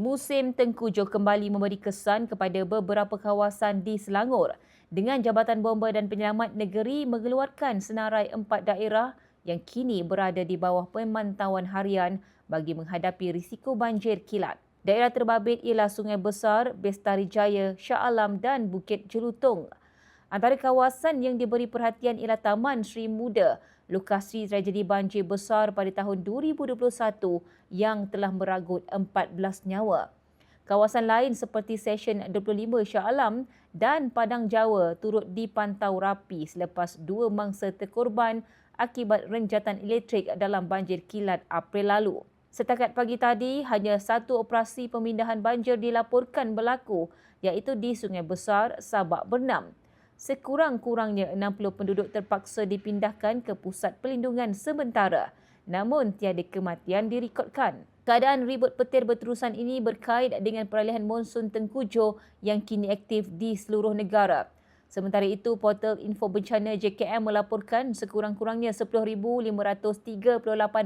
Musim Tengkujuh kembali memberi kesan kepada beberapa kawasan di Selangor dengan Jabatan Bomba dan Penyelamat Negeri mengeluarkan senarai empat daerah yang kini berada di bawah pemantauan harian bagi menghadapi risiko banjir kilat. Daerah terbabit ialah Sungai Besar, Bestari Jaya, Shah Alam dan Bukit Jelutung. Antara kawasan yang diberi perhatian ialah Taman Sri Muda, lokasi tragedi banjir besar pada tahun 2021 yang telah meragut 14 nyawa. Kawasan lain seperti Session 25 Shah Alam dan Padang Jawa turut dipantau rapi selepas dua mangsa terkorban akibat renjatan elektrik dalam banjir kilat April lalu. Setakat pagi tadi, hanya satu operasi pemindahan banjir dilaporkan berlaku iaitu di Sungai Besar, Sabak Bernam sekurang-kurangnya 60 penduduk terpaksa dipindahkan ke pusat pelindungan sementara namun tiada kematian direkodkan. Keadaan ribut petir berterusan ini berkait dengan peralihan monsun Tengkujuh yang kini aktif di seluruh negara. Sementara itu, portal info bencana JKM melaporkan sekurang-kurangnya 10,538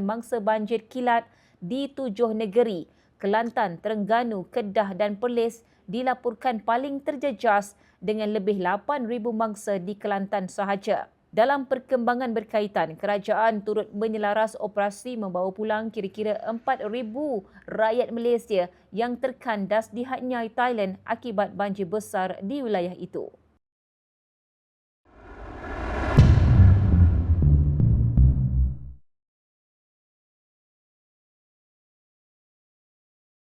mangsa banjir kilat di tujuh negeri, Kelantan, Terengganu, Kedah dan Perlis dilaporkan paling terjejas dengan lebih 8,000 mangsa di Kelantan sahaja. Dalam perkembangan berkaitan, kerajaan turut menyelaras operasi membawa pulang kira-kira 4,000 rakyat Malaysia yang terkandas di Hat Nyai, Thailand akibat banjir besar di wilayah itu.